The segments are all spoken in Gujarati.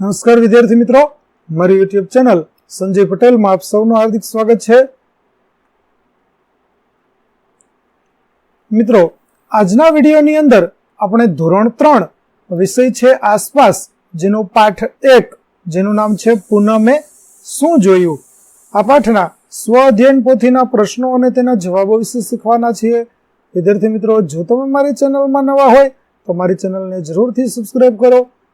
નમસ્કાર વિદ્યાર્થી મિત્રો. મારી યુટ્યુબ ચેનલ સંજય પટેલમાં આપ સૌનું હાર્દિક સ્વાગત છે. મિત્રો, આજના વિડીયોની અંદર આપણે ધોરણ ત્રણ વિષય છે આસપાસ, જેનો પાઠ એક, જેનું નામ છે પૂનમે શું જોયું? આ પાઠના સ્વ અધ્યયન પોથીના પ્રશ્નો અને તેના જવાબો વિશે શીખવાના છીએ. વિદ્યાર્થી મિત્રો, જો તમે મારી ચેનલમાં નવા હોય, તો મારી ચેનલને જરૂરથી સબસ્ક્રાઈબ કરો.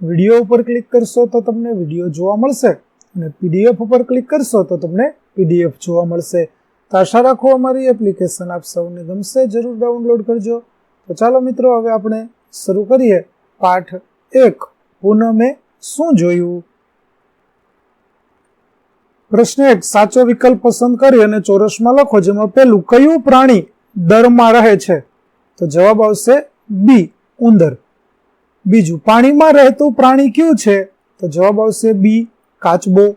વીડિયો ઉપર ક્લિક કરશો તો તમને વીડિયો જોવા મળશે અને પીડીએફ ઉપર ક્લિક કરશો તો તમને પીડીએફ જોવા મળશે. તો આશા રાખો અમારી એપ્લિકેશન આપ સૌને ગમશે, જરૂર ડાઉનલોડ કરજો. તો ચાલો મિત્રો, હવે આપણે શરૂ કરીએ. પાઠ એક, પૂનમે શું જોયું? પ્રશ્ન એક, સાચો વિકલ્પ પસંદ કરી અને ચોરસમાં લખો, જેમાં પેલું કયું પ્રાણી દરમાં રહે છે? તો જવાબ આવશે બી, ઉંદર. બીજું, પાણીમાં રહેતું પ્રાણી કયું છે? તો જવાબ આવશે બી, કાચબો.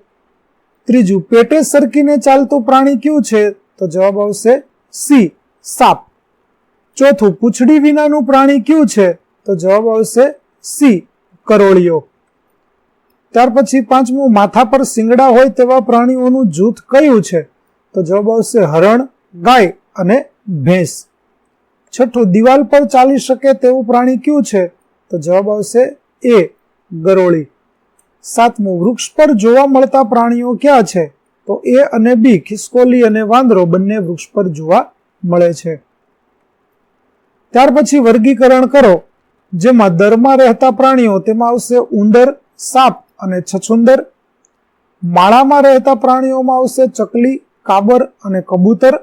ત્રીજું, પેટે સરકીને ચાલતું પ્રાણી કયું છે? તો જવાબ આવશે સી, સાપ. ચોથું, પૂંછડી વિનાનું પ્રાણી કયું છે? તો જવાબ આવશે સી, કરોળિયો. ત્યાર પછી પાંચમું, માથા પર શિંગડા હોય તેવા પ્રાણીઓનું જૂથ કયું છે? તો જવાબ આવશે હરણ, ગાય અને ભેંસ. છઠ્ઠું, દિવાલ પર ચાલી શકે તેવું પ્રાણી કયું છે? તો જવાબ આવશે એ, ગરોળી. સાતમું, વૃક્ષ પર જોવા મળતા પ્રાણીઓ ક્યાં છે? તો એ અને બી, ખિસકોલી અને વાંદરો બંને વૃક્ષ પર જોવા મળે છે. ત્યાર પછી વર્ગીકરણ કરો, જેમાં દરમાં રહેતા પ્રાણીઓ, તેમાં આવશે ઉંદર, સાપ અને છછુંદર. માળામાં રહેતા પ્રાણીઓમાં આવશે ચકલી, કાબર અને કબૂતર.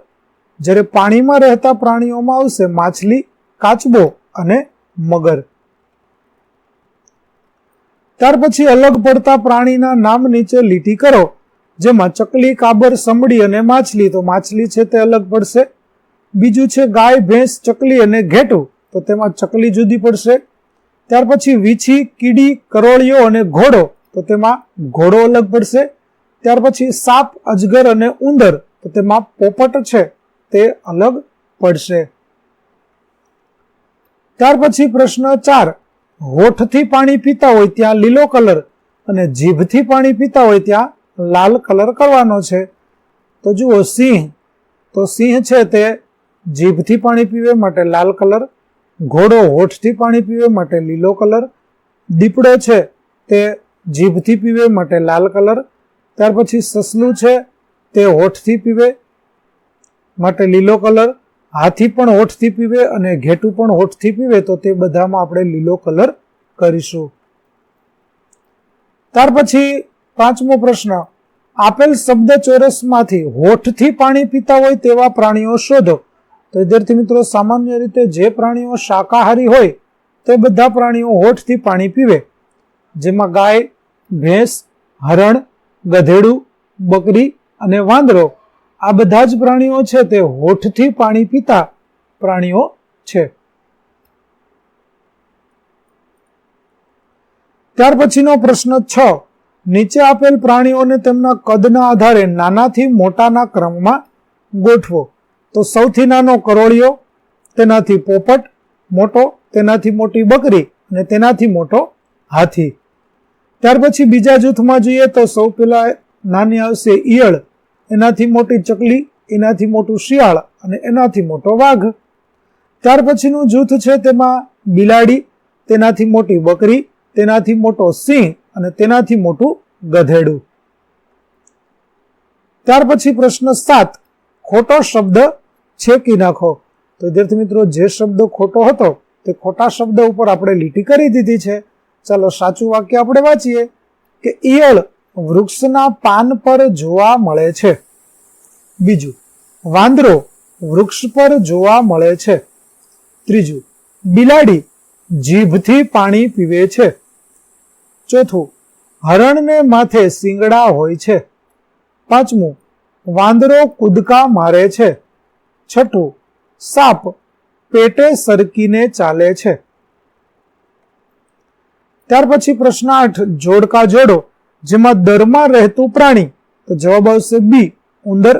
જ્યારે પાણીમાં રહેતા પ્રાણીઓમાં આવશે માછલી, કાચબો અને મગર. ત્યાર પછી અલગ પડતા પ્રાણીના નામ નીચે લીટી કરો, જેમાં ચકલી, કાબર, સમડી અને માછલી. તો માછલી છે તે અલગ પડશે. બીજું છે ગાય, ભેંસ, ચકલી અને ઘેટું. તો તેમાં ચકલી જુદી પડશે. ત્યાર પછી વીછી, કીડી, કરોળિયો અને ઘોડો. તો તેમાં ઘોડો અલગ પડશે. ત્યાર પછી સાપ, અજગર અને ઉંદર. તો તેમાં પોપટ છે તે અલગ પડશે. ત્યાર પછી પ્રશ્ન ચાર. હોઠથી પાણી પીતા હોય ત્યાં લીલો કલર અને જીભથી પાણી પીતા હોય ત્યાં લાલ કલર કરવાનો છે. તો જુઓ, સિંહ. તો સિંહ છે તે જીભથી પાણી પીવે માટે લાલ કલર, ઘોડો હોઠથી પાણી પીવે માટે લીલો કલર, દીપડો છે તે જીભથી પીવે માટે લાલ કલર, ત્યાર પછી સસલું છે તે હોઠથી પીવે માટે લીલો કલર હાથી પણ હોઠથી પીવે અને ઘેટું પણ હોઠથી પીવે તો તે બધામાં આપણે લીલો કલર કરીશું. ત્યાર પછી પાંચમો પ્રશ્ન, આપેલ શબ્દ ચોરસમાંથી હોઠથી પાણી પીતા હોય તેવા પ્રાણીઓ શોધો. તો વિદ્યાર્થી મિત્રો, સામાન્ય રીતે જે પ્રાણીઓ શાકાહારી હોય તે બધા પ્રાણીઓ હોઠથી પાણી પીવે. જેમાં ગાય, ભેંસ, હરણ, ગધેડું, બકરી અને વાંદરો આ બધા જ પ્રાણીઓ છે તે હોઠથી પાણી પીતા પ્રાણીઓ છે. ત્યાર પછીનો પ્રશ્ન છ. નીચે આપેલ પ્રાણીઓને તેમના કદના આધારે નાનાથી મોટાના ક્રમમાં ગોઠવો. તો સૌથી નાનો કરોળિયો, તેનાથી પોપટ, મોટો, તેનાથી મોટી બકરી અને તેનાથી મોટો હાથી. ત્યાર પછી બીજા જૂથમાં જોઈએ તો સૌ પેલા નાની આવશે ઈયળ. એનાથી મોટી ચકલી, એનાથી મોટું શિયાળ અને એનાથી મોટો વાઘ. ત્યાર પછીનું જૂથ છે તેમાં બિલાડી, તેનાથી મોટી બકરી, તેનાથી મોટો સિંહ અને તેનાથી મોટું ગધેડું. ત્યાર પછી પ્રશ્ન સાત, ખોટો શબ્દ છેકી નાખો? તો વિદ્યાર્થી મિત્રો, જે શબ્દ ખોટો હતો, તે ખોટા શબ્દ ઉપર આપણે લીટી કરી દીધી છે. ચાલો સાચું વાક્ય આપણે વાંચીએ કે ઈયળ વૃક્ષના પાન પર જોવા મળે છે. બીજું, વાંદરો વૃક્ષ પર જોવા મળે છે. ત્રીજું, બિલાડી જીભથી પાણી પીવે છે. ચોથું, હરણને માથે શિંગડા હોય છે. પાંચમું, વાંદરો કૂદકા મારે છે. છઠ્ઠું, સાપ પેટે સરકીને ચાલે છે. ત્યાર પછી પ્રશ્ન આઠ, જોડકા જોડો. જેમાં દરમાં રહેતું પ્રાણી, તો જવાબ આવશે બી ઉંદર.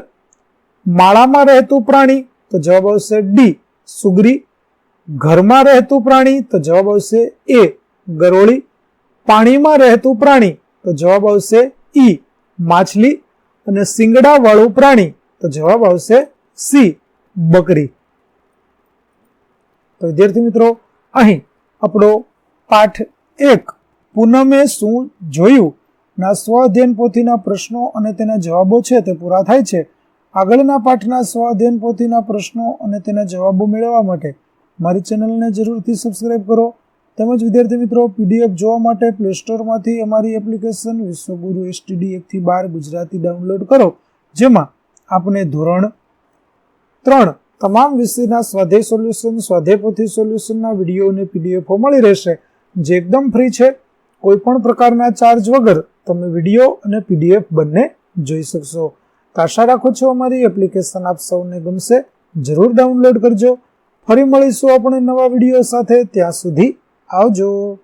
માળામાં રહેતું પ્રાણી, તો જવાબ આવશે ડી સુગરી. ઘરમાં રહેતું પ્રાણી, તો જવાબ આવશે એ ગરોળી. પાણીમાં રહેતું પ્રાણી, તો જવાબ આવશે ઈ માછલી. અને સિંગડા વાળું પ્રાણી, તો જવાબ આવશે સી બકરી. તો વિદ્યાર્થી મિત્રો, અહીં આપણો પાઠ એક પૂનમે શું જોયું? ના સ્વઅધ્યયન પોથીના પ્રશ્નો અને તેના જવાબો છે તે પૂરા થાય છે. આગળના પાઠના સ્વઅધ્યયન પોથીના પ્રશ્નો અને તેના જવાબો મેળવવા માટે મારી ચેનલને જરૂરથી સબસ્ક્રાઇબ કરો. તેમજ વિદ્યાર્થી મિત્રો પીડીએફ જોવા માટે પ્લે સ્ટોરમાંથી અમારી એપ્લિકેશન વિશ્વગુરુ એસટીડી એકથી બાર ગુજરાતી ડાઉનલોડ કરો. જેમાં આપને ધોરણ ત્રણ તમામ વિષયના સ્વાધ્યાય સોલ્યુશન સ્વાધ્યાય પોથી સોલ્યુશનના વીડિયો અને પીડીએફો મળી રહેશે. જે એકદમ ફ્રી છે. કોઈ પણ પ્રકારના ચાર્જ વગર તમે વીડિયો અને પીડીએફ બંને જોઈ શકશો. તો આશા રાખું છું અમારી એપ્લિકેશન આપ સૌને ગમશે. જરૂર ડાઉનલોડ કરજો. ફરી મળીશું આપણે નવા વીડિયો સાથે. ત્યાં સુધી આવજો.